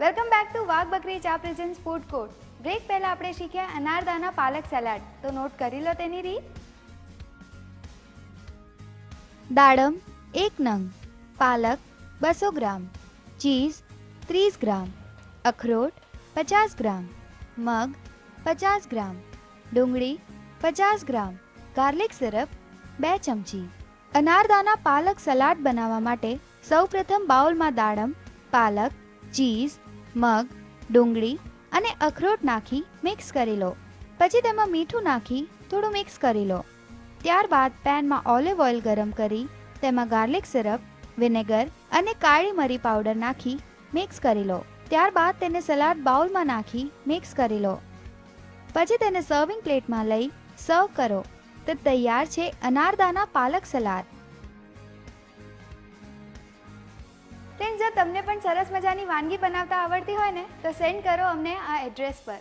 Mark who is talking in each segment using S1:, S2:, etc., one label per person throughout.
S1: Welcome back to વાઘ બકરી ચા પ્રેઝન્સ ફૂડ કોર્ટ. બ્રેક પહેલા આપણે શીખ્યા અનારદાના પાલક સલાડ. તો નોટ કરી લો તેની રીત. દાડમ, એક નંગ. પાલક, બસો ગ્રામ. ચીઝ, ત્રીસ ગ્રામ. અખરોટ, પચાસ ગ્રામ. મગ, પચાસ ગ્રામ. ડુંગળી, પચાસ ગ્રામ. ગાર્લિક સિરપ, બે ચમચી. અનારદાના પાલક સલાડ બનાવવા માટે સૌપ્રથમ બાઉલમાં દાડમ, પાલક, ચીઝ મગ, ડુંગળી અને અખરોટ નાખી મિક્સ કરી લો. પછી તેમાં મીઠું નાખી થોડું મિક્સ કરી લો. ત્યારબાદ પેનમાં ઓલિવ ઓઇલ ગરમ કરી, તેમાં ગાર્લિક સિરપ વિનેગર અને કાળી મરી પાવડર નાખી મિક્સ કરી લો. ત્યારબાદ તેને સલાડ બાઉલમાં નાખી મિક્સ કરી લો. પછી તેને સર્વિંગ પ્લેટમાં લઈ સર્વ કરો. તો તૈયાર છે અનારદાના પાલક સલાડ જો તમને પણ સરસ મજાની વાનગી બનાવતા આવડતી હોય ને તો સેન્ડ કરો અમને આ એડ્રેસ પર.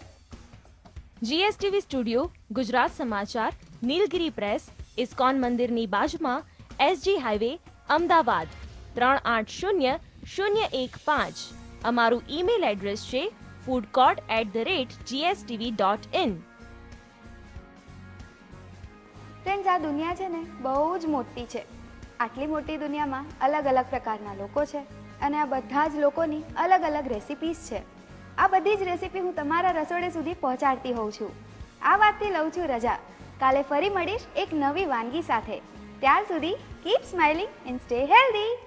S2: જીએસટીવી સ્ટુડિયો ગુજરાત સમાચાર નીલગિરી પ્રેસ ઇસ્કોન મંદિરની બાજુમાં એસજી હાઈવે અમદાવાદ ત્રણ આઠ શૂન્ય શૂન્ય એક પાંચ. અમારું ઈમેલ એડ્રેસ છે food court at the rate GSTV dot in
S1: friends આ દુનિયા છે ને બહુ જ મોટી છે. આટલી મોટી દુનિયામાં અલગ અલગ પ્રકારના લોકો છે. અને આ બધા જ લોકોની અલગ અલગ રેસિપીસ છે. આ બધી જ રેસિપી હું તમારા રસોડે સુધી પહોંચાડતી હોઉં છું. આ વાતથી લઉં છું રજા. કાલે ફરી મળીશ એક નવી વાનગી સાથે. ત્યાર સુધી keep smiling and stay healthy